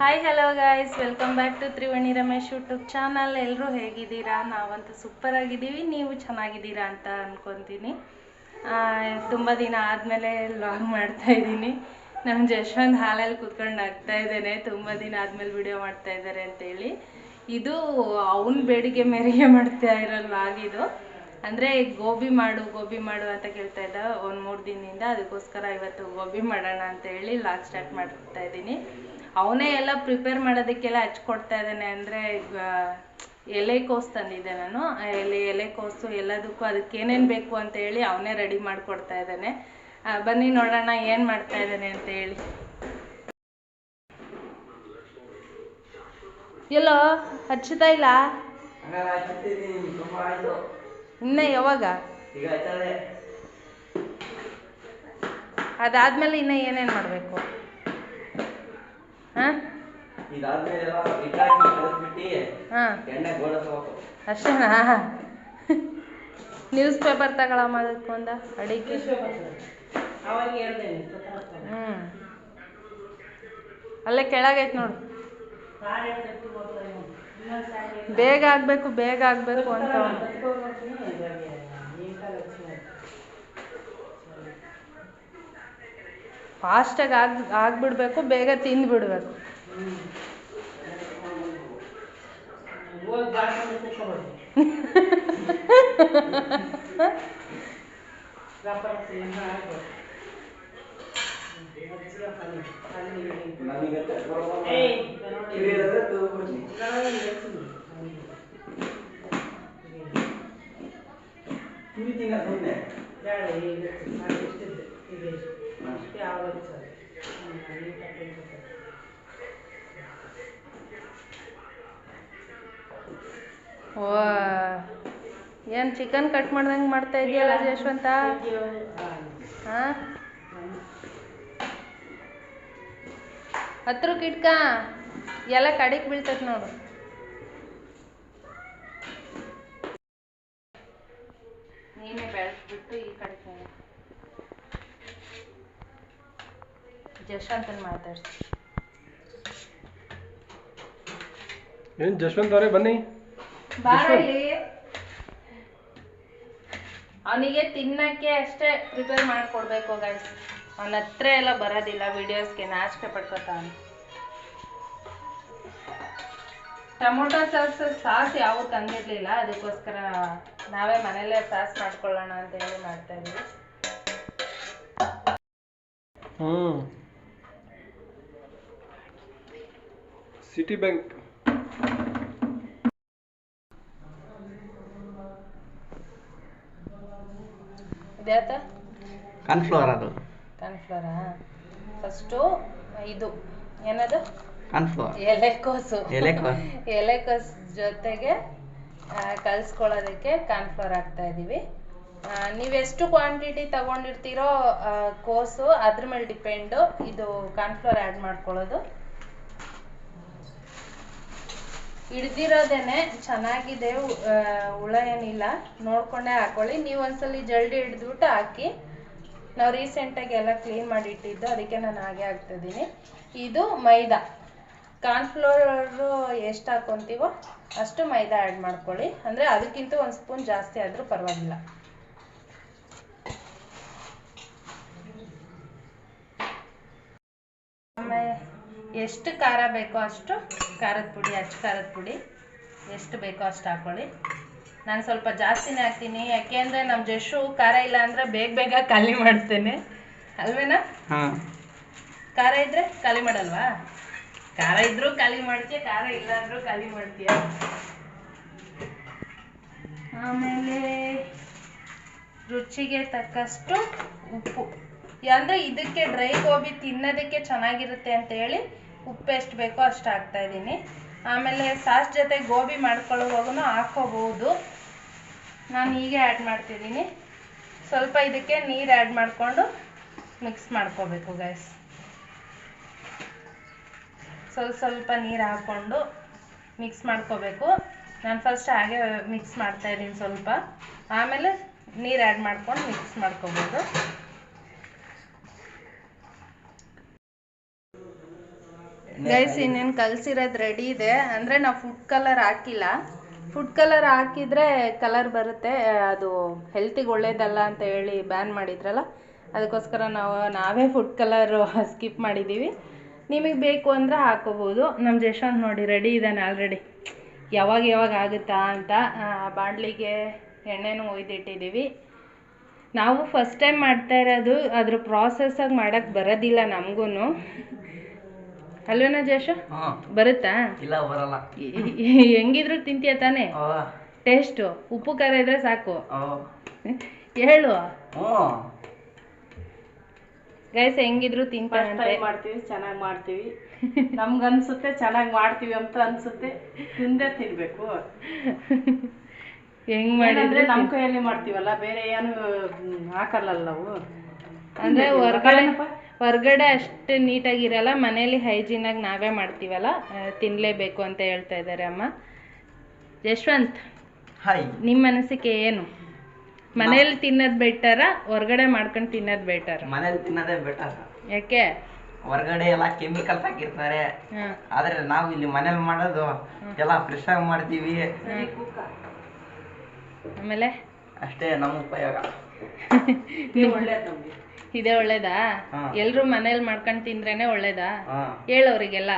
Hi hello guys welcome back to Triveni Ramesh YouTube channel ಎಲ್ಲರೂ ಹೇಗಿದ್ದೀರಾ? ನಾವಂತೂ super ಆಗಿದ್ದೀವಿ. ನೀವು ಚೆನ್ನಾಗಿದ್ದೀರಾ ಅಂತ ಅಂದ್ಕೊತೀನಿ ತುಂಬ ದಿನ ಆದಮೇಲೆ ಲಾಗ್ ಮಾಡ್ತಾ ಇದ್ದೀನಿ. ನಮ್ಮ ಜಶ್ವಂತ್ ಹಾಲಲ್ಲಿ ಕೂತ್ಕೊಂಡು ಆಗ್ತಾ ಇದ್ದೇನೆ. ತುಂಬ ದಿನ ಆದಮೇಲೆ ವಿಡಿಯೋ ಮಾಡ್ತಾ ಇದ್ದಾರೆ ಅಂತೇಳಿ. ಇದು ಅವನ ಬೇಡಿಕೆ ಮೇರೆಗೆ ಮಾಡ್ತಾ ಇರೋ ಲಾಗ್ ಇದು. ಅಂದರೆ ಗೋಬಿ ಮಾಡು ಗೋಬಿ ಮಾಡು ಅಂತ ಕೇಳ್ತಾ ಇದ್ದ ಒಂದು ಮೂರು ದಿನದಿಂದ. ಅದಕ್ಕೋಸ್ಕರ ಇವತ್ತು ಗೋಬಿ ಮಾಡೋಣ ಅಂತ ಹೇಳಿ ಲಾಗ್ ಸ್ಟಾರ್ಟ್ ಮಾಡ್ತಾ ಇದ್ದೀನಿ. ಅವನೇ ಎಲ್ಲ ಪ್ರಿಪೇರ್ ಮಾಡೋದಕ್ಕೆಲ್ಲ ಹಚ್ಕೊಡ್ತಾ ಇದ್ದಾನೆ ಅಂದರೆ ಎಲೆಕೋಸು ತಂದಿದ್ದೆ ನಾನು. ಎಲೆ ಎಲೆಕೋಸು ಎಲ್ಲದಕ್ಕೂ ಅದಕ್ಕೆ ಏನೇನ್ ಬೇಕು ಅಂತ ಹೇಳಿ ಅವನೇ ರೆಡಿ ಮಾಡಿಕೊಡ್ತಾ ಇದ್ದಾನೆ. ಬನ್ನಿ ನೋಡೋಣ ಏನು ಮಾಡ್ತಾ ಇದ್ದಾನೆ ಅಂತ ಹೇಳಿ. ಎಲ್ಲೋ, ಹಚ್ಚುತ್ತಾ ಇಲ್ಲ? ಇನ್ನ ಯಾವಾಗ? ಅದಾದ್ಮೇಲೆ ಇನ್ನ ಏನೇನ್ ಮಾಡಬೇಕು ಹಾಂ ಇದಾದ್ಮೇಲೆ ಎಲ್ಲ ಹಿಟ್ಟಾಕಿ ಕಲಿಸ್ಬಿಟ್ಟು ಹಾಂ ಎಣ್ಣೆ ಗೋಡಿಸ್ಬೇಕು ಅಷ್ಟೇನಾ? ನ್ಯೂಸ್ ಪೇಪರ್ ತಗೊಳಮ್ಮ ಅದಕ್ಕೊಂದ ಅಡಿಕೆ. ಹ್ಞೂ ಅಲ್ಲೇ ಕೆಳಗೈತೆ ನೋಡು. ಬೇಗ ಆಗಬೇಕು ಬೇಗ ಆಗಬೇಕು ಅಂತ ಫಾಸ್ಟಾಗಿ ಆಗ್ ಆಗ್ಬಿಡ್ಬೇಕು ಬೇಗ ತಿಂದ್ಬಿಡ್ಬೇಕು ನನಗೆ ಸುಮ್ಮನೆ ಓ, ಏನು ಚಿಕನ್ ಕಟ್ ಮಾಡ್ದಂಗೆ ಮಾಡ್ತಾ ಇದೆಯಲ್ಲ ಯಶವಂತ ಹಾಂ ಹತ್ರಕ್ಕೆ ಇಟ್ಕ ಎಲ್ಲ ಕಡೆಗೆ ಬೀಳ್ತೈತೆ ನೋಡು. ಏನು ಜಶ್ವಂತ್ ಅವರೇ ಬನ್ನಿ. ಅವನಿಗೆ ತಿನ್ನಕ್ಕೆ ಅಷ್ಟೇ ಪ್ರಿಪೇರ್ ಮಾಡ್ಕೊಡ್ಬೇಕು ಗೈಸ್ ಅವನ ಹತ್ರ ಎಲ್ಲ ಬರೋದಿಲ್ಲ ವಿಡಿಯೋಸ್ಗೆ ನಾಚಿಕೆ ಪಡ್ಕೊತಾನೆ ಟೊಮೊಟೊ ಸಾಸ್ ಸಾಸ್ ಯಾವ ತಂದಿರ್ಲಿಲ್ಲ ಅದಕ್ಕೋಸ್ಕರ ನಾವೇ ಮನೇಲೇ ಸಾಸ್ ಮಾಡ್ಕೊಳ್ಳೋಣ ಅಂತ ಹೇಳಿ ಮಾಡ್ತಾ ಇದೀವಿ ಹ್ಞೂ ಸಿಟಿ ಬ್ಯಾಂಕ್ ಇದ್ಯಾತ ಕನ್ಫ್ಲವರ್ ಅದು. ಕಾನ್ಫ್ಲವರಾ ಫಸ್ಟು ಇದು. ಏನದು? ಕನ್ಫ್ಲವರ್ ಎಲೆಕೋಸು. ಎಲೆಕೋಸು. ಎಲೆಕೋಸು ಜೊತೆಗೆ ಕಲಿಸ್ಕೊಳ್ಳೋದಕ್ಕೆ ಕಾರ್ನ್ಫ್ಲವರ್ ಹಾಕ್ತಾ ಇದ್ದೀವಿ ನೀವೆಷ್ಟು ಕ್ವಾಂಟಿಟಿ ತಗೊಂಡಿರ್ತೀರೋ ಕೋಸು ಅದ್ರ ಮೇಲೆ ಡಿಪೆಂಡು ಇದು ಕಾನ್ಫ್ಲೋರ್ ಆ್ಯಡ್ ಮಾಡ್ಕೊಳ್ಳೋದು. ಹಿಡ್ದಿರೋದೇನೆ ಚೆನ್ನಾಗಿದೆ ಹುಳ ಏನಿಲ್ಲ. ನೋಡ್ಕೊಂಡೆ ಹಾಕೊಳ್ಳಿ. ನೀವು ಒಂದ್ಸಲಿ ಜಲ್ದಿ ಹಿಡ್ದ್ಬಿಟ್ಟು ಹಾಕಿ, ನಾವು ರೀಸೆಂಟಾಗಿ ಎಲ್ಲ ಕ್ಲೀನ್ ಮಾಡಿ ಇಟ್ಟಿದ್ದು, ಅದಕ್ಕೆ ನಾನು ಹಾಗೆ ಹಾಕ್ತಿದ್ದೀನಿ ಇದು ಮೈದಾ. ಕಾರ್ನ್ಫ್ಲೋರು ಎಷ್ಟು ಹಾಕೊತೀವೋ ಅಷ್ಟು ಮೈದಾ ಆ್ಯಡ್ ಮಾಡ್ಕೊಳ್ಳಿ. ಅಂದರೆ ಅದಕ್ಕಿಂತ ಒಂದು ಸ್ಪೂನ್ ಜಾಸ್ತಿ ಆದರೂ ಪರವಾಗಿಲ್ಲ ಆಮೇಲೆ ಎಷ್ಟು ಖಾರ ಬೇಕೋ ಅಷ್ಟು ಖಾರದ ಪುಡಿ ಅಚ್ಚ ಖಾರದ ಪುಡಿ. ಎಷ್ಟು ಬೇಕೋ ಅಷ್ಟು ಹಾಕೊಳ್ಳಿ. ನಾನು ಸ್ವಲ್ಪ ಜಾಸ್ತಿನೇ ಹಾಕ್ತೀನಿ. ಯಾಕೆಂದರೆ ನಮ್ಮ ಜಶು ಖಾರ ಇಲ್ಲ ಅಂದರೆ ಬೇಗ ಬೇಗ ಖಾಲಿ ಮಾಡ್ತೇನೆ. ಅಲ್ವೇನಾ? ಹಾಂ. ಖಾರ ಇದ್ರೆ ಖಾಲಿ ಮಾಡಲ್ವಾ? ಖಾರ ಇದ್ರೂ ಖಾಲಿ ಮಾಡ್ತೀಯ ಖಾರ ಇಲ್ಲ ಅಂದ್ರೂ ಖಾಲಿ ಮಾಡ್ತೀಯ? ಆಮೇಲೆ ರುಚಿಗೆ ತಕ್ಕಷ್ಟು ಉಪ್ಪು. ಅಂದರೆ ಇದಕ್ಕೆ ಡ್ರೈ ಗೋಬಿ ತಿನ್ನೋದಕ್ಕೆ ಚೆನ್ನಾಗಿರುತ್ತೆ ಅಂತ ಹೇಳಿ ಉಪ್ಪು ಎಷ್ಟು ಬೇಕೋ ಅಷ್ಟು ಹಾಕ್ತಾ ಇದ್ದೀನಿ. ಆಮೇಲೆ ಸಾಸ್ ಜೊತೆ ಗೋಬಿ ಮಾಡ್ಕೊಳ್ಳೋವಾಗೂ ಹಾಕೋಬಹುದು ನಾನು ಹೀಗೆ ಆ್ಯಡ್ ಮಾಡ್ತಿದ್ದೀನಿ. ಸ್ವಲ್ಪ ಇದಕ್ಕೆ ನೀರು ಆ್ಯಡ್ ಮಾಡಿಕೊಂಡು ಮಿಕ್ಸ್ ಮಾಡ್ಕೋಬೇಕು ಗ್ಯಾಸ್ ಸ್ವಲ್ಪ ಸ್ವಲ್ಪ ನೀರು ಹಾಕ್ಕೊಂಡು ಮಿಕ್ಸ್ ಮಾಡ್ಕೋಬೇಕು. ನಾನು ಫಸ್ಟ್ ಹಾಗೆ ಮಿಕ್ಸ್ ಮಾಡ್ತಾ ಇದ್ದೀನಿ ಸ್ವಲ್ಪ. ಆಮೇಲೆ ನೀರು ಆ್ಯಡ್ ಮಾಡ್ಕೊಂಡು ಮಿಕ್ಸ್ ಮಾಡ್ಕೋಬೋದು. ಗೈಸ್ ಇನ್ನೇನು ಕಲ್ಸಿರೋದು ರೆಡಿ ಇದೆ. ಅಂದರೆ ನಾವು ಫುಡ್ ಕಲರ್ ಹಾಕಿಲ್ಲ. ಫುಡ್ ಕಲರ್ ಹಾಕಿದ್ರೆ ಕಲರ್ ಬರುತ್ತೆ. ಅದು ಹೆಲ್ತಿಗೆ ಒಳ್ಳೇದಲ್ಲ ಅಂತ ಹೇಳಿ ಬ್ಯಾನ್ ಮಾಡಿದ್ರಲ್ಲ ಅದಕ್ಕೋಸ್ಕರ ನಾವು ನಾವೇ ಫುಡ್ ಕಲರ್ ಸ್ಕಿಪ್ ಮಾಡಿದ್ದೀವಿ ನಿಮಗೆ ಬೇಕು ಅಂದರೆ ಹಾಕೋಬೋದು. ನಮ್ಮ ಜಶಾಂತ್ ನೋಡಿ ರೆಡಿ ಇದ್ದಾನೆ ಆಲ್ರೆಡಿ ಯಾವಾಗ ಯಾವಾಗ ಆಗುತ್ತಾ ಅಂತ ಬಾಣಲಿಗೆ ಎಣ್ಣೆನೂ ಒಯ್ದಿಟ್ಟಿದ್ದೀವಿ ನಾವು ಫಸ್ಟ್ ಟೈಮ್ ಮಾಡ್ತಾ ಇರೋದು ಅದ್ರ ಪ್ರಾಸೆಸ್ಸಾಗಿ ಮಾಡೋಕ್ಕೆ ಬರೋದಿಲ್ಲ ನಮಗೂ ಅಲ್ವೇನಾ ಜೇಶ? ಬರುತ್ತಾ? ಇಲ್ಲ ಬರಲ್ಲ. ಹೆಂಗಿದ್ರು ತಿಂತೀಯ ತಾನೆ? Taste taste. ಉಪ್ಪು ಖಾರ ಇದ್ರೆ ಸಾಕು. ಓ ಹೇಳು. ಗೈಸ್ ಹೆಂಗಿದ್ರು ತಿಂತೀವಿ ಮಾಡ್ತೀವಿ ಚೆನ್ನಾಗಿ ಮಾಡ್ತೀವಿ. ನಮ್ಗನ್ಸುತ್ತೆ ಚೆನ್ನಾಗಿ ಮಾಡ್ತೀವಿ ಅಂತ ಅನ್ಸುತ್ತೆ. ತಿಂದೇ ತಿನ್ಬೇಕು. ಹೆಂಗ್ ಮಾಡಿದ್ರೆ ನಮ್ ಕೈಯಲ್ಲಿ ಮಾಡ್ತೀವಲ್ಲ ಬೇರೆ ಏನು ಹಾಕಲ್ಲ ಹಾಕಲ್ಲಲ್ಲ ನಾವು. ಅಂದ್ರೆ ಹೊರ್ಗಡೆ ಹೊರ್ಗಡೆ ಅಷ್ಟು ನೀಟಾಗಿರಲ್ಲ ಮನೇಲಿ ಹೈಜೀನಾಗಿ ನಾವೇ ಮಾಡ್ತೀವಲ್ಲ ತಿನ್ನಲೇಬೇಕು ತಿನ್ಲೇಬೇಕು ಅಂತ ಹೇಳ್ತಾ ಇದ್ದಾರೆ ಅಮ್ಮ. ಯಶವಂತ್ ಹಾಯ್ ನಿಮ್ಮ ಅನಿಸಿಕೆ ಏನು? ಮನೇಲಿ ತಿನ್ನೋದು ಬೆಟರ ಹೊರ್ಗಡೆ ಮಾಡ್ಕೊಂಡು ತಿನ್ನೋದು ಬೆಟರ್? ಮನೇಲಿ ತಿನ್ನೋದೇ ಬೆಟರ್. ಯಾಕೆ? ಹೊರಗಡೆ ಎಲ್ಲ ಕೆಮಿಕಲ್ಸ್ ಹಾಕಿರ್ತಾರೆ. ಆದ್ರೆ ನಾವು ಇಲ್ಲಿ ಮನೇಲಿ ಮಾಡೋದು ಎಲ್ಲ ಫ್ರೆಶ್ ಆಗಿ ಮಾಡ್ತೀವಿ. ಆಮೇಲೆ? ಅಷ್ಟೇ ನಮ್ಮ ಉಪಯೋಗ. ಇದೇ ಒಳ್ಳೇದಾ? ಹಾ. ಎಲ್ರು ಮನೇಲಿ ಮಾಡ್ಕೊಂಡು ತಿಂದ್ರೇನೆ ಒಳ್ಳೇದಾ? ಹಾ. ಹೇಳೋರಿಗೆಲ್ಲ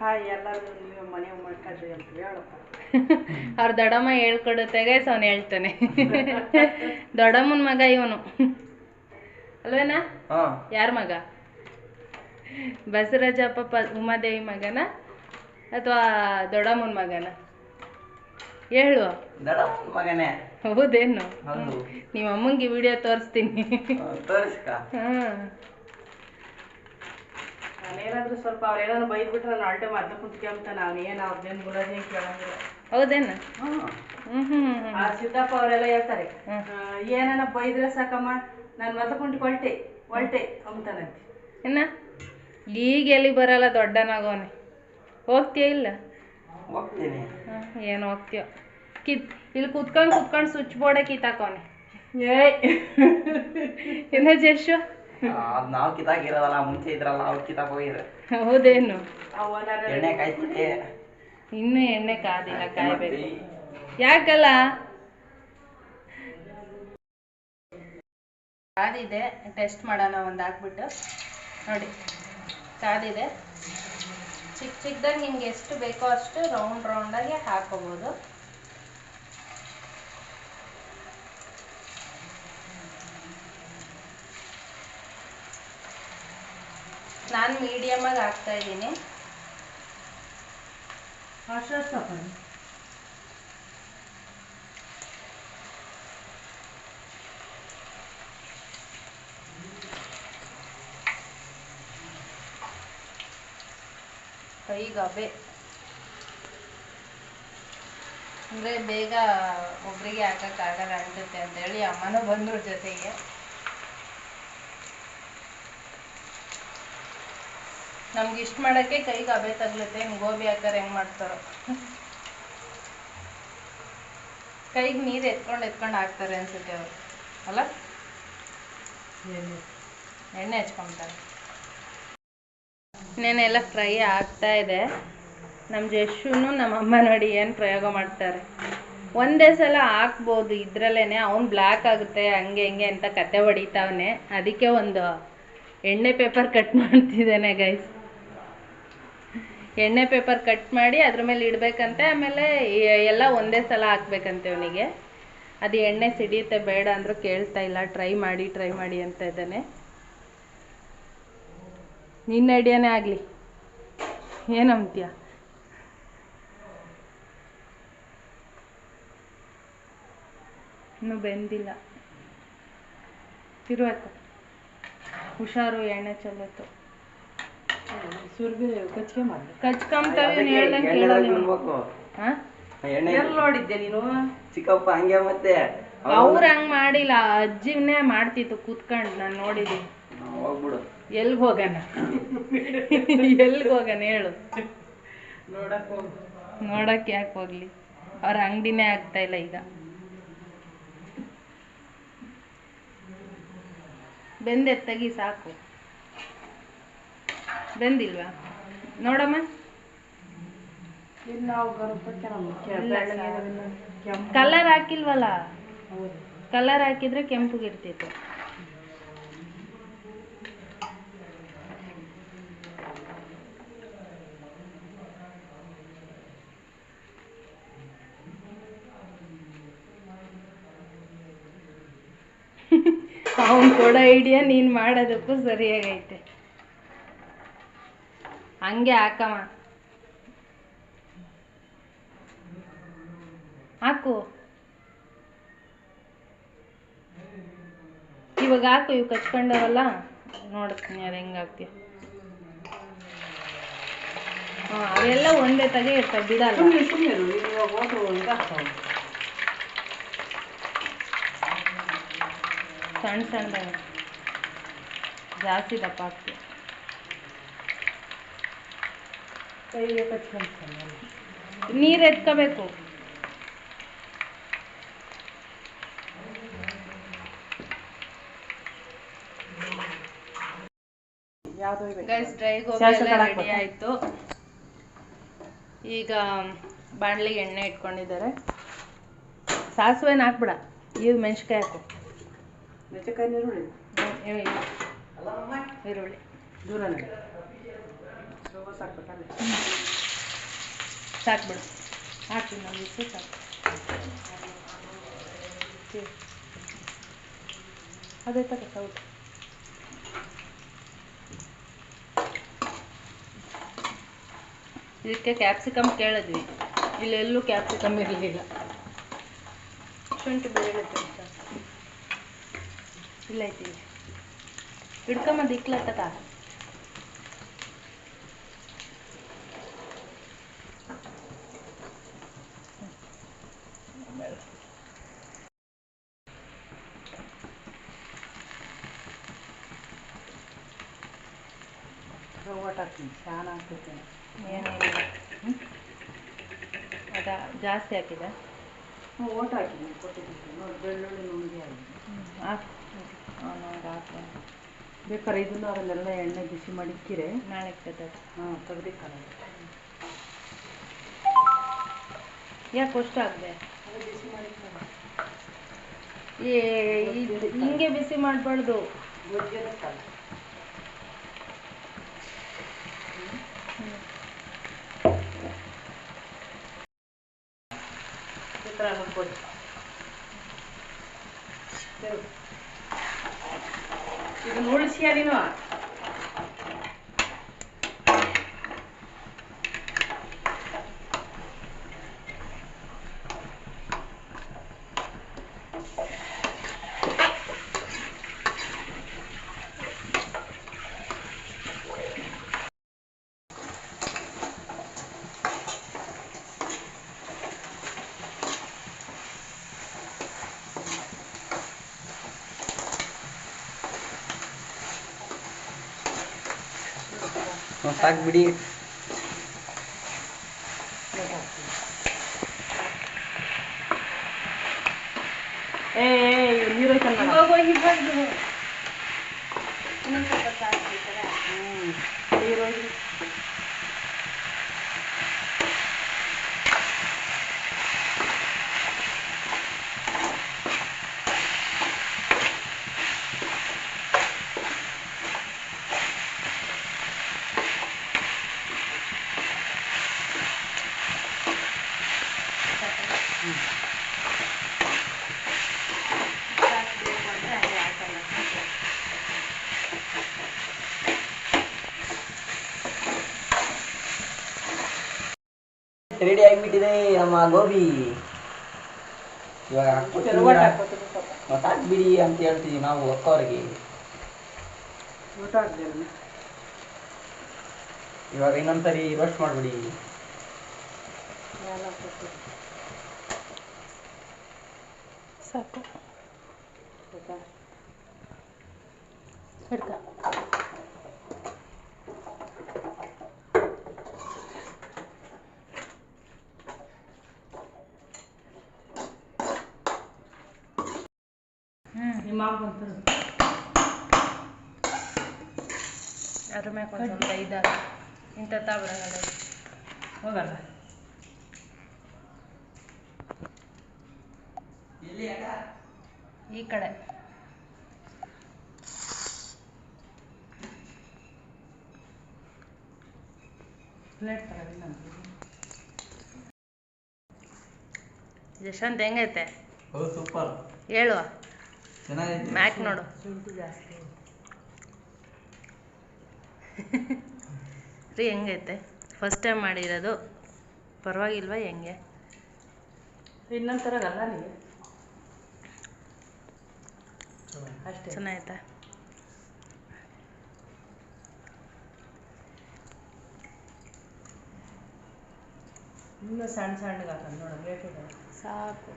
ಹಾಯ್ ಎಲ್ಲರೂ ನೀವು ಮನೆ ಮಾಡ್ಕೊಳ್ರಿ ಅಂತ ಹೇಳಪ್ಪ ಅವ್ರ ದೊಡ್ಡಮ್ಮ ಹೇಳ್ಕೊಡುತ್ತೆಗೆ ಗೈಸ್ ಅವ್ನು ಹೇಳ್ತಾನೆ. ದೊಡ್ಡಮ್ಮನ ಮಗ ಇವನು. ಅಲ್ವೇನಾ? ಹಾ. ಯಾರ ಮಗ? ಬಸವರಾಜಪ್ಪ ಪ ಉಮಾದೇವಿ ಮಗನ? ಅಥವಾ ದೊಡ್ಡಮ್ಮನ ಮಗನ? ಹೇಳು. ದಡ ಮಗನೇ. ಹೌದೇನು? ಹೌದು. ನಿಮ್ಮ ಅಮ್ಮಂಗೆ ವಿಡಿಯೋ ತೋರಿಸ್ತೀನಿ. ತೋರಿಸ್ಕ? ಹಾಂ. ನಾನೇನಾದ್ರೂ ಸ್ವಲ್ಪ ಅವ್ರೇನಾದ್ರು ಬೈದ್ಬಿಟ್ರೆ ನಾನು ಅಲ್ಟೆ ಮತ್ತೆ ಕುಂತ್ಕೊಂತ ನಾನು ಏನು ಅವ್ರದ್ದೇನು ಗುಣಜಿ ಕೇಳಂಗಿಲ್ಲ. ಹೌದೇನು? ಹ್ಮ್ ಹ್ಞೂ ಹ್ಞೂ ಆ ಸಿದ್ದಪ್ಪ ಅವರೆಲ್ಲ ಹೇಳ್ತಾರೆ ಏನನ್ನ ಆ, ಬೈದ್ರೆ ಸಾಕಮ್ಮ ನಾನು ಮತ್ತೆ ಕುಂಟು ಕೊಲ್ಟೆ ಒಲ್ಟೆ ಅಂತಾನಂತೆ ಇನ್ನ ಈಗ ಎಲ್ಲಿ ಬರಲ್ಲ ದೊಡ್ಡನಾಗೋನೆ ಹೋಗ್ತೀಯ ಇಲ್ಲ? ಹೋಗ್ತೀನಿ. ಏನು ಹೋಗ್ತೀಯೋ. ಕಿತ್ ಇಲ್ಲಿ ಕುತ್ಕೊಂಡು ಕುತ್ಕೊಂಡು ಸ್ವಿಚ್ ಬೋರ್ಡೇ ಕಿತ್ತಾಕೋನೆ ಏಯ್. ಇನ್ನ ಜಶು? ಅದ್ ನಾವು ಇರೋದಲ್ಲ ಮುಂಚೆ ಇದ್ರಲ್ಲ ಅವ್ರು ಕಿತಾಕ್ ಹೋಗಿದ್ರೆ. ಹೌದೇನು? ಎಣ್ಣೆ ಕಾಯ್ತಿದ್ದೆ ಇನ್ನು ಎಣ್ಣೆ ಕಾದಿಲ್ಲ ಕಾಯ್ಬೇಕು. ಯಾಕಲ್ಲ? ಕಾದಿದೆ ಟೆಸ್ಟ್ ಮಾಡೋಣ ಒಂದು ಹಾಕ್ಬಿಟ್ಟು. ನೋಡಿ ಕಾದಿದೆ. ಚಿಕ್ಕ ಚಿಕ್ಕದಾಗಿ ನಿಮ್ಗೆ ಎಷ್ಟು ಬೇಕೋ ಅಷ್ಟು ರೌಂಡ್ ರೌಂಡಾಗಿ ಹಾಕೋಬೋದು. ನಾನು ಮೀಡಿಯಮಾಗಿ ಹಾಕ್ತಾ ಇದ್ದೀನಿ. ಅಷ್ಟು ಅಷ್ಟು ಹಾಕೋಣ. ಕೈಗಬೆ ಅಂದರೆ ಬೇಗ ಒಬ್ರಿಗೆ ಹಾಕಕ್ಕಾಗಲ್ಲ ಅನ್ಸುತ್ತೆ ಅಂತೇಳಿ ಅಮ್ಮನೂ ಬಂದ್ರು ಜೊತೆಗೆ. ನಮ್ಗೆ ಇಷ್ಟ ಮಾಡೋಕ್ಕೆ ಕೈಗೆ ಅಬೆ ತಗ್ಲತ್ತೆ ಹಿಂಗೆ ಗೋಬಿ ಹಾಕೋರು ಹೆಂಗೆ ಮಾಡ್ತಾರೋ. ಕೈಗೆ ನೀರು ಎತ್ಕೊಂಡು ಎತ್ಕೊಂಡು ಹಾಕ್ತಾರೆ ಅನ್ಸುತ್ತೆ ಅವರು. ಅಲ್ಲ? ಎಣ್ಣೆ. ಹಚ್ಕೊತಾರೆ. ಇನ್ನೇನೆಲ್ಲ ಫ್ರೈ ಆಗ್ತಾ ಇದೆ. ನಮ್ಮ ಜಶೂನು ನಮ್ಮ ಅಮ್ಮ ನೋಡಿ ಏನು ಪ್ರಯೋಗ ಮಾಡ್ತಾರೆ? ಒಂದೇ ಸಲ ಹಾಕ್ಬೋದು ಇದರಲ್ಲೇ ಅವ್ನು ಬ್ಲ್ಯಾಕ್ ಆಗುತ್ತೆ ಹಂಗೆ ಹಿಂಗೆ ಅಂತ ಕತೆ ಹೊಡಿತಾವನೆ. ಅದಕ್ಕೆ ಒಂದು ಎಣ್ಣೆ ಪೇಪರ್ ಕಟ್ ಮಾಡ್ತಿದ್ದಾನೆ ಗೈಸ್ ಎಣ್ಣೆ ಪೇಪರ್ ಕಟ್ ಮಾಡಿ ಅದ್ರ ಮೇಲೆ ಇಡಬೇಕಂತೆ, ಆಮೇಲೆ ಎಲ್ಲ ಒಂದೇ ಸಲ ಹಾಕ್ಬೇಕಂತೆ ಅವನಿಗೆ. ಅದು ಎಣ್ಣೆ ಸಿಡಿಯುತ್ತೆ, ಬೇಡ ಅಂದರೂ ಕೇಳ್ತಾ ಇಲ್ಲ, ಟ್ರೈ ಮಾಡಿ ಟ್ರೈ ಮಾಡಿ ಅಂತ ಇದ್ದಾನೆ. ನಿನ್ನ ಐಡಿಯಾನೇ ಆಗಲಿ. ಏನಂತೀಯ ಇನ್ನು ಬೆಂದಿಲ್ಲ. ತಿರುವಾಯ್ತು ಹುಷಾರು, ಎಣ್ಣೆ ಚೆಲ್ಲತ್ತು ಸುರ್ಗಿ ಕಚ್ಕೆ ಮಾಡಿ ಕಚ್ಕೊಂತಾವೆ ಹೇಳ್ದಂಗೆ ಕೇಳೋಲ್ಲ ತಿನ್ಬೇಕು ಹಾಂ? ಎಣ್ಣೆ ಎಲ್ಲಿ ನೋಡಿದ್ದೆ ನೀನು? ಚಿಕ್ಕಪ್ಪ ಹಂಗೆ ಮತ್ತೆ ಅವ್ರು ಹಂಗ್ ಮಾಡಿಲ್ಲ. ಅಜ್ಜಿನೇ ಮಾಡ್ತಿತ್ತು ಕೂತ್ಕೊಂಡು ನಾನು ನೋಡಿದ್ದೀನಿ ನಾವ್ ಹೋಗ್ಬಿಡು. ಎಲ್ಗೆ ಹೋಗಣ? ಎಲ್ಗೆ ಹೋಗೋಣ ಹೇಳು? ನೋಡಕ್ ಹೋಗು. ನೋಡಕ್ಕೆ ಯಾಕೆ ಹೋಗ್ಲಿ? ಅವ್ರ ಅಂಗಡಿನೇ ಆಗ್ತಾ ಇಲ್ಲ ಈಗ. ಬೆಂದೆ ಬೆಂದೆತ್ತಗಿ ಸಾಕು. ಬೆಂದಿಲ್ವಾ? ನೋಡಮ್ಮ. ಕಲರ್ ಹಾಕಿಲ್ವಲ್ಲ? ಕಲರ್ ಹಾಕಿದ್ರೆ ಕೆಂಪಗಿರ್ತಿತ್ತು ಅವ್ನು ಕೊಡೋ ಐಡಿಯಾ ನೀನು ಮಾಡೋದಕ್ಕೂ ಸರಿಯಾಗೈತೆ. ಹಂಗೆ ಹಾಕಮ್ಮ. ಹಾಕು. ಇವಾಗ ಹಾಕು ಇವು ಕಚ್ಕೊಂಡವಲ್ಲ ನೋಡ್ತೀನಿ ಅದು ಹೆಂಗೆ ಹಾಕ್ತೀಯ ಹಾಂ ಅವೆಲ್ಲ ಒಂದೇ ತಗೆ ಇರ್ತವೆ ಬಿಡಲ್ಲ. ಸಣ್ಣ ಸಣ್ಣದಾಗ. ಜಾಸ್ತಿ ದಪ್ಪ ಹಾಕ್ತೀವಿ ಕೈಗೆ ನೀರು ಎತ್ಕೋಬೇಕು? ರೆಡಿ ಆಯಿತು. ಈಗ ಬಾಣಲಿಗೆ ಎಣ್ಣೆ ಇಟ್ಕೊಂಡಿದ್ದಾರೆ. ಸಾಸಿವೆನ ಹಾಕ್ಬಿಡ. ಈಗ ಮೆಣಸಿಕಾಯಿ ಹಾಕು. ಈರುಳ್ಳಿ. ಈರುಳ್ಳಿ. ಸಾಕ್ಬೇಕಲ್ಲ ಸಾಕ್ಬಿಡು ಹಾಕ್ತೀನಿ ನಮ್ಮ ಇಷ್ಟು ಸಾಕು. ಅದೇ ತಗೋ ಸೌಟ್ ಇದಕ್ಕೆ ಕ್ಯಾಪ್ಸಿಕಮ್ ಕೇಳಿದ್ವಿ. ಇಲ್ಲೆಲ್ಲೂ ಕ್ಯಾಪ್ಸಿಕಮ್ ಇರಲಿಲ್ಲ. ಶುಂಠಿ ಬೆಳ್ಳುಳ್ಳಿ ಇಲ್ಲ, ಐತಿ. ಹಿಡ್ಕೊಂಬಂದು ಇಕ್ಲ ತಗ ಒಟ್ಟು ಹಾಕ್ತೀನಿ ಹಾಕ್ತೀನಿ ಏನಿಲ್ಲ? ಅದ ಜಾಸ್ತಿ ಹಾಕಿದ ಓಟ್ ಹಾಕಿದ್ದೀನಿ ಕೊಟ್ಟಿದ್ದೀನಿ. ನೋಡಿ ಬೆಳ್ಳುಳ್ಳಿ ನುಂಗಿ ಆಗಿದೆ ಹಾಕು ಅವನೊಂದು ಹಾಕು. ಬೇಕಾದ್ರೆ ಇದನ್ನು ಅವರಲ್ಲೆಲ್ಲ ಎಣ್ಣೆ ಬಿಸಿ ಮಾಡಿ ಇಕ್ಕಿರೆ ನಾಳೆ ಕದ ಹಾಂ ತೆಗ್ದಿಕ್ಕಲ್ಲ. ಯಾಕೆ ಅಷ್ಟು ಆಗದೆ ಬಿಸಿ ಏ ಹಿಂಗೆ ಬಿಸಿ ಮಾಡಬಾರ್ದು. ಗೊಜ್ಜಿರುತ್ತಲ್ಲ not? ನೀನು ಸಾಕು ಬಿಡಿ ಏ ಏ ನೀರು ಐತಲ್ಲ ಇವಾಗ ಇವಾಗ ಹ್ಞೂ ನೀರು ಹೋಗಿ ರೆಡಿ ಆಗಿಬಿಟ್ಟಿದೆ ನಮ್ಮ ಗೋಬಿ. ಇವಾಗ ಮತ್ತೆ ಹಾಕ್ಬಿಡಿ ಅಂತ ಹೇಳ್ತೀವಿ ನಾವು ಅಕ್ಕವ್ರಿಗೆ ಇವಾಗ ಇನ್ನೊಂದ್ಸರಿ ರೋಸ್ಟ್ ಮಾಡ್ಬಿಡಿ. ಸಾಕು. ಹಿಡ್ಕ. ಬಂತು ಅದ್ರ ಮ್ಯಾಗ ಒಂದು ಇಂಥ ತಾಬ್ರಗಳು ಹೋಗಲ್ಲ. ಈ ಕಡೆ. ಪ್ಲೇಟ್ ತಗೊಳ್ಳಿ ನಮ್ಗೆ ಯಶವಂತ್ ಹೆಂಗೈತೆ? ಓ ಸೂಪರ್ ಹೇಳುವ. ಚೆನ್ನಾಗೈತಿ. ಮ್ಯಾಕ್ ನೋಡು. ರೀ ಹೆಂಗೈತೆ? ಫಸ್ಟ್ ಟೈಮ್ ಮಾಡಿರೋದು. ಪರವಾಗಿಲ್ವಾ ಹೆಂಗೆ? ಇನ್ನೊಂದು ಥರಗಲ್ಲ ನೀವು ಅಷ್ಟೇ. ಚೆನ್ನಾಯ್ತಾ ಇನ್ನೂ ಸಣ್ಣ ಸಣ್ಣಗೆ ಹಾಕೋದು ನೋಡು ಸಾಕು.